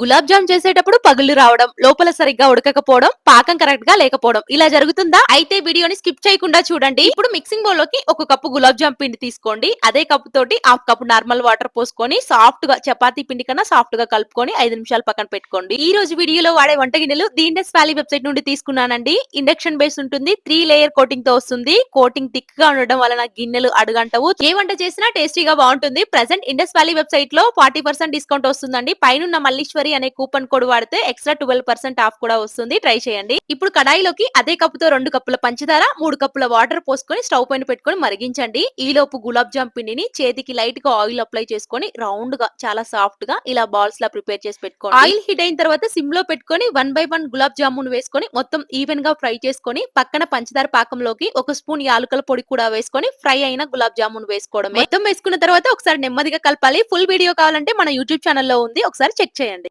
గులాబ్ జామ్ చేసేటప్పుడు పగులు రావడం లోపల సరిగ్గా ఉడకకపోవడం పాకం కరెక్ట్గా లేకపోవడం ఇలా జరుగుతుందా? అయితే వీడియోని స్కిప్ చేయకుండా చూడండి. ఇప్పుడు మిక్సింగ్ బౌల్లోకి ఒక కప్పు గులాబ్ జామ్ పిండి తీసుకోండి. అదే కప్పు తోటి హాఫ్ కప్పు నార్మల్ వాటర్ పోసుకొని సాఫ్ట్గా చపాతీ పిండి కన్నా సాఫ్ట్గా కలుపుకొని ఐదు నిమిషాలు పక్కన పెట్టుకోండి. ఈ రోజు వీడియోలో వాడే వంట గిన్నెలు దీండెస్ వ్యాలీ వెబ్సైట్ నుండి తీసుకున్నానండి. ఇండక్షన్ బేస్ ఉంటుంది. త్రీ లేయర్ కోటింగ్తో వస్తుంది. కోటింగ్ థిక్గా ఉండడం వలన గిన్నెలు అడుగంటవు. ఏ వంట చేసినా టేస్టీగా బాగుంటుంది. ప్రెసెంట్ ఇండస్ వ్యాలీ వెబ్సైట్లో ఫార్టీ పర్సెంట్ డిస్కౌంట్ వస్తుందండి. పైన మల్లీశ్వరి అనే కూపన్ కోడ్ వాడితే ఎక్స్ట్రా ట్వెల్వ్ పర్సెంట్ ఆఫ్ కూడా వస్తుంది. ట్రై చేయండి. ఇప్పుడు కడాయిలోకి అదే కప్పుతో రెండు కప్పుల పంచదార మూడు కప్పుల వాటర్ పోసుకొని స్టవ్ పైన పెట్టుకొని మరిగించండి. ఈ లోపు గులాబ్ జామ్ పిండిని చేతికి లైట్గా ఆయిల్ అప్లై చేసుకొని రౌండ్గా చాలా సాఫ్ట్గా ఇలా బాల్స్ లా ప్రిపేర్ చేసి పెట్టుకోండి. ఆయిల్ హీట్ అయిన తర్వాత సిమ్లో పెట్టుకొని one by one gulab jamun వేసుకొని మొత్తం ఈవెన్గా ఫ్రై చేసుకొని పక్కన పంచదార పాకంలోకి ఒక స్పూన్ యాలకుల పొడి కూడా వేసుకొని ఫ్రై అయిన గులాబ్ జామున్ వేసుకోవడం మొత్తం వేసుకున్న తర్వాత ఒకసారి నెమ్మదిగా కలపాలి. ఫుల్ వీడియో కావాలంటే మన యూట్యూబ్ ఛానల్లో ఉంది. ఒకసారి చెక్ చేయండి.